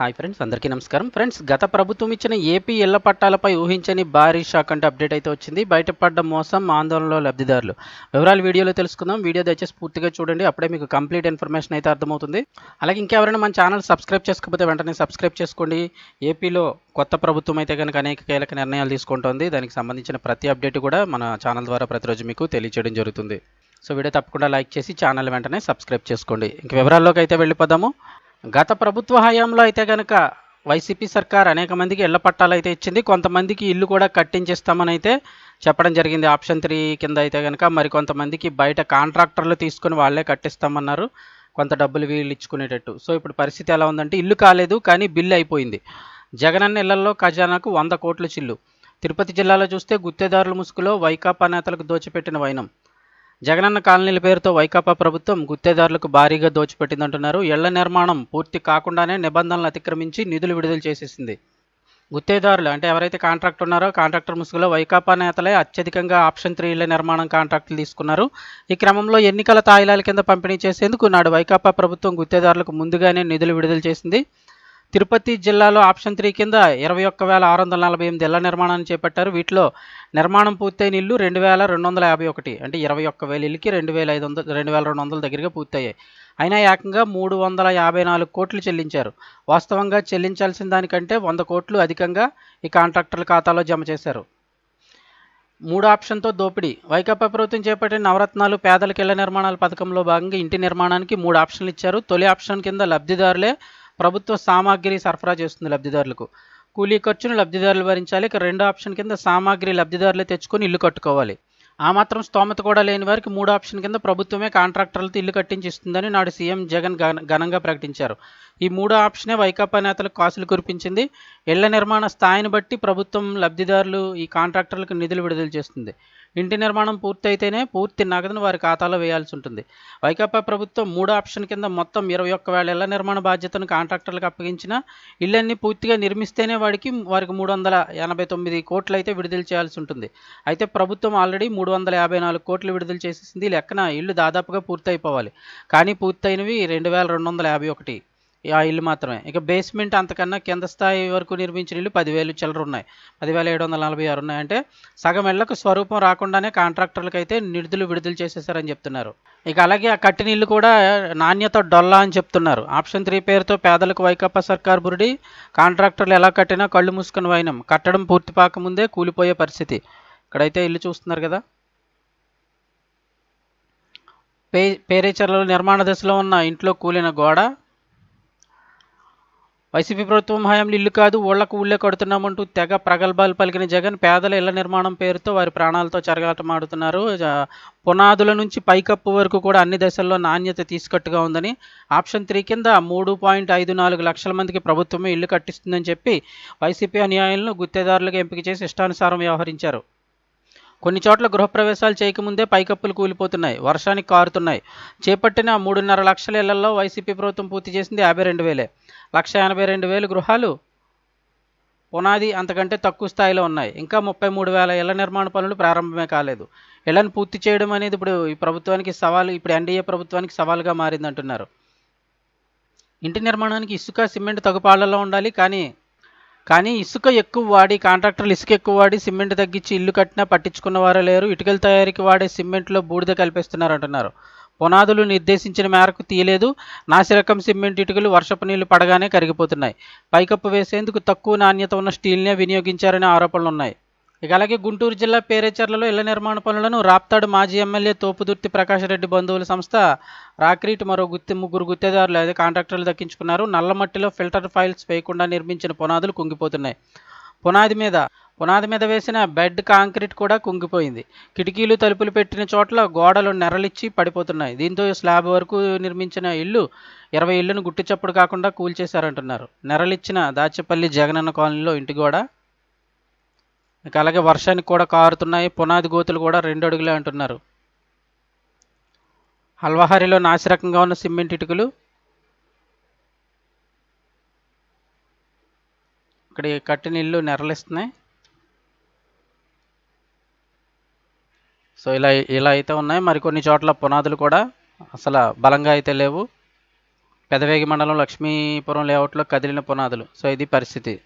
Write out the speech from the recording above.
Hi friends అందరికీ నమస్కారం. Friends గత ప్రభుత్వం ఇచ్చిన ఏపీ ఇళ్ళ పట్టాలపై ఊహించని భారీ షాక్ అంటే అప్డేట్ అయితే వచ్చింది. బయటపడ్డ మోసం ఆందోళనలో లబ్ధిదారులు. వివరాలు వీడియోలో తెలుసుకుందాం. వీడియో దయచేసి పూర్తిగా చూడండి. అప్పుడే మీకు కంప్లీట్ ఇన్ఫర్మేషన్ అయితే అర్థమవుతుంది. అలాగే ఇంకెవరైనా మన ఛానల్ సబ్స్క్రైబ్ చేసుకోకపోతే వెంటనే సబ్స్క్రైబ్ చేసుకోండి. ఏపీలో కొత్త ప్రభుత్వం అయితే కనుక అనేక కీలక నిర్ణయాలు తీసుకుంటోంది. దానికి సంబంధించిన ప్రతి అప్డేట్ కూడా మన ఛానల్ ద్వారా ప్రతిరోజు మీకు తెలియజేయడం జరుగుతుంది. సో వీడియో తప్పకుండా లైక్ చేసి ఛానల్ వెంటనే సబ్స్క్రైబ్ చేసుకోండి. ఇంక వివరాల్లోకి అయితే వెళ్ళిపోదాము. గత ప్రభుత్వ హయాంలో అయితే కనుక వైసీపీ సర్కార్ అనేక మందికి ఇళ్ళ పట్టాలు అయితే ఇచ్చింది. కొంతమందికి ఇల్లు కూడా కట్టించేస్తామని అయితే చెప్పడం జరిగింది. ఆప్షన్ త్రీ కింద అయితే కనుక మరి కొంతమందికి బయట కాంట్రాక్టర్లు తీసుకుని వాళ్ళే కట్టిస్తామన్నారు. కొంత డబ్బులు వీళ్ళు ఇచ్చుకునేటట్టు. సో ఇప్పుడు పరిస్థితి ఎలా ఉందంటే ఇల్లు కాలేదు కానీ బిల్లు అయిపోయింది. జగనన్న ఇళ్ళలో ఖజానాకు వంద కోట్ల చిల్లు. తిరుపతి జిల్లాలో చూస్తే గుత్తేదారుల ముసుగులో వైకాపా నేతలకు దోచిపెట్టిన వైనం. జగనన్న కాలనీల పేరుతో వైకాపా ప్రభుత్వం గుత్తేదారులకు భారీగా దోచిపెట్టిందంటున్నారు. ఇళ్ళ నిర్మాణం పూర్తి కాకుండానే నిబంధనలు అతిక్రమించి నిధులు విడుదల చేసేసింది. గుత్తేదారులు అంటే ఎవరైతే కాంట్రాక్ట్ ఉన్నారో కాంట్రాక్టర్ ముసుగులో వైకాపా నేతలే అత్యధికంగా ఆప్షన్ త్రీ ఇళ్ళ నిర్మాణం కాంట్రాక్టులు తీసుకున్నారు. ఈ క్రమంలో ఎన్నికల తాయిలాల కింద పంపిణీ చేసేందుకు నాడు వైకాపా ప్రభుత్వం గుత్తేదారులకు ముందుగానే నిధులు విడుదల చేసింది. తిరుపతి జిల్లాలో ఆప్షన్ త్రీ కింద ఇరవై ఒక్క వేల ఆరు వందల నలభై ఎనిమిది ఇళ్ళ నిర్మాణాన్ని చేపట్టారు. వీటిలో నిర్మాణం పూర్తయిన ఇల్లు రెండు వేల రెండు వందల యాభై ఒకటి అంటే ఇరవై ఒక్క వేల ఇల్లుకి రెండు వేల ఐదు వందల రెండు వేల రెండు వందల దగ్గరగా పూర్తయ్యాయి. అయినా ఏకంగా మూడు వందల యాభై నాలుగు కోట్లు చెల్లించారు. వాస్తవంగా చెల్లించాల్సిన దానికంటే వంద కోట్లు అధికంగా ఈ కాంట్రాక్టర్ల ఖాతాలో జమ చేశారు. మూడు ఆప్షన్తో దోపిడీ. వైకాపా ప్రభుత్వం చేపట్టిన నవరత్నాలు పేదలకు ఇళ్ళ నిర్మాణాల పథకంలో భాగంగా ఇంటి నిర్మాణానికి మూడు ఆప్షన్లు ఇచ్చారు. తొలి ఆప్షన్ కింద లబ్ధిదారులే ప్రభుత్వ సామాగ్రి సరఫరా చేస్తుంది లబ్ధిదారులకు. కూలీ ఖర్చును లబ్ధిదారులు భరించాలి. ఇక రెండో ఆప్షన్ కింద సామాగ్రి లబ్ధిదారులు తెచ్చుకొని ఇల్లు కట్టుకోవాలి. ఆ మాత్రం స్తోమత కూడా లేని వారికి మూడు ఆప్షన్ కింద ప్రభుత్వమే కాంట్రాక్టర్లతో ఇల్లు కట్టించి ఇస్తుందని నాడు సీఎం జగన్ ఘనంగా ప్రకటించారు. ఈ మూడో ఆప్షనే వైకాపా నేతలకు కాసులు కురిపించింది. ఇళ్ళ నిర్మాణ స్థాయిని బట్టి ప్రభుత్వం లబ్ధిదారులు ఈ కాంట్రాక్టర్లకు నిధులు విడుదల చేస్తుంది. ఇంటి నిర్మాణం పూర్తయితేనే పూర్తి నగదును వారి ఖాతాలో వేయాల్సి ఉంటుంది. వైకాపా ప్రభుత్వం మూడో ఆప్షన్ కింద మొత్తం ఇరవై ఒక్క వేల ఇళ్ళ నిర్మాణ బాధ్యతను కాంట్రాక్టర్లకు అప్పగించిన ఇళ్ళన్నీ పూర్తిగా నిర్మిస్తేనే వాడికి వారికి మూడు వందల ఎనభై తొమ్మిది కోట్లు అయితే విడుదల చేయాల్సి ఉంటుంది. అయితే ప్రభుత్వం ఆల్రెడీ మూడు వందల యాభై నాలుగు కోట్లు విడుదల చేసేసింది. లెక్కన ఇల్లు దాదాపుగా పూర్తయిపోవాలి. కానీ పూర్తయినవి రెండు వేల రెండు వందల యాభై ఒకటి. ఆ ఇల్లు మాత్రమే. ఇక బేస్మెంట్ అంతకన్నా కింద స్థాయి వరకు నిర్మించిన ఇల్లు పదివేలు చిల్లర ఉన్నాయి. పదివేల ఏడు వందల నలభై ఆరు ఉన్నాయి అంటే సగం ఇళ్ళకు స్వరూపం రాకుండానే కాంట్రాక్టర్లకు అయితే నిధులు విడుదల చేసేసారని చెప్తున్నారు. ఇక అలాగే ఆ కట్టిన ఇల్లు కూడా నాణ్యత డొల్లా అని చెప్తున్నారు. ఆప్షన్ త్రీ పేరుతో పేదలకు వైకాపా సర్కార్ బురుడి కాంట్రాక్టర్లు ఎలా కట్టినా కళ్ళు మూసుకుని వైనం. కట్టడం పూర్తి పాకముందే కూలిపోయే పరిస్థితి. ఇక్కడైతే ఇల్లు చూస్తున్నారు కదా. పే పేరేచర్లలో నిర్మాణ దశలో ఉన్న ఇంట్లో కూలిన గోడ వైసీపీ ప్రభుత్వం హయాంలో ఇల్లు కాదు ఊళ్ళకు ఊళ్ళే కడుతున్నామంటూ తెగ ప్రగల్భాలు పలికిన జగన్ పేదల ఇళ్ళ నిర్మాణం పేరుతో వారి ప్రాణాలతో చెరగాటమాడుతున్నారు. పునాదుల నుంచి పైకప్పు వరకు కూడా అన్ని దశల్లో నాణ్యత తీసుకట్టుగా ఉందని ఆప్షన్ త్రీ కింద మూడు పాయింట్ ఐదు నాలుగు లక్షల మందికి ప్రభుత్వమే ఇల్లు కట్టిస్తుందని చెప్పి వైసీపీ అన్యాయాలను గుత్తేదారులుగా ఎంపిక చేసి ఇష్టానుసారం వ్యవహరించారు. కొన్ని చోట్ల గృహప్రవేశాలు చేయకముందే పైకప్పులు కూలిపోతున్నాయి వర్షానికి కారుతున్నాయి. చేపట్టిన మూడున్నర లక్షల ఇళ్ళలో వైసీపీ ప్రభుత్వం పూర్తి చేసింది యాభై రెండు వేలే. లక్ష ఎనభై రెండు వేలు గృహాలు పునాది అంతకంటే తక్కువ స్థాయిలో ఉన్నాయి. ఇంకా ముప్పై మూడు వేల ఇళ్ళ నిర్మాణ పనులు ప్రారంభమే కాలేదు. ఇళ్ళను పూర్తి చేయడం అనేది ఇప్పుడు ఈ ప్రభుత్వానికి సవాలు ఇప్పుడు ఎన్డీఏ ప్రభుత్వానికి సవాలుగా మారిందంటున్నారు. ఇంటి నిర్మాణానికి ఇసుక సిమెంట్ తగుపాళ్ళలో ఉండాలి కానీ కానీ ఇసుక ఎక్కువ వాడి కాంట్రాక్టర్లు ఇసుక ఎక్కువ వాడి సిమెంట్ తగ్గించి ఇల్లు కట్టినా పట్టించుకున్న వారే లేరు. ఇటుకల తయారీకి వాడే సిమెంట్లో బూడిద కల్పిస్తున్నారు అంటున్నారు పునాదులు నిర్దేశించిన మేరకు తీయలేదు. నాసిరకం సిమెంట్ ఇటుకలు వర్షపు నీళ్ళు పడగానే కరిగిపోతున్నాయి. పైకప్పు వేసేందుకు తక్కువ నాణ్యత ఉన్న స్టీల్నే వినియోగించారనే ఆరోపణలు ఉన్నాయి ఇక అలాగే గుంటూరు జిల్లా పేరేచర్లలో ఇళ్ళ నిర్మాణ పనులను రాప్తాడు మాజీ ఎమ్మెల్యే తోపుదుర్తి ప్రకాష్ రెడ్డి బంధువుల సంస్థ. రాక్రీట్ మరో గుత్తి ముగ్గురు గుత్తేదారులు అదే కాంట్రాక్టర్లు దక్కించుకున్నారు. నల్లమట్టిలో ఫిల్టర్ ఫైల్స్ వేయకుండా నిర్మించిన పునాదులు కుంగిపోతున్నాయి. పునాది మీద పునాది మీద వేసిన బెడ్ కాంక్రీట్ కూడా కుంగిపోయింది. కిటికీలు తలుపులు పెట్టిన చోట్ల గోడలు నెరలిచ్చి పడిపోతున్నాయి. దీంతో స్లాబ్ వరకు నిర్మించిన ఇల్లు ఇరవై ఇళ్ళను గుట్టిచప్పుడు కాకుండా కూల్చేశారంటున్నారు. నెరలిచ్చిన దాచేపల్లి జగనన్న కాలనీలో ఇంటి గోడ ఇక అలాగే వర్షానికి కూడా కారుతున్నాయి. పునాది గోతులు కూడా రెండు అడుగులే అంటున్నారు. హల్వహారిలో నాసిరకంగా ఉన్న సిమెంట్ ఇటుకలు. ఇక్కడ కట్టిన ఇల్లు నెరలిస్తున్నాయి. సో ఇలా ఇలా అయితే ఉన్నాయి. మరికొన్ని చోట్ల పునాదులు కూడా అసలు బలంగా అయితే లేవు. పెదవేగి మండలం లక్ష్మీపురం లేఅవుట్లో కదిలిన పునాదులు. సో ఇది పరిస్థితి.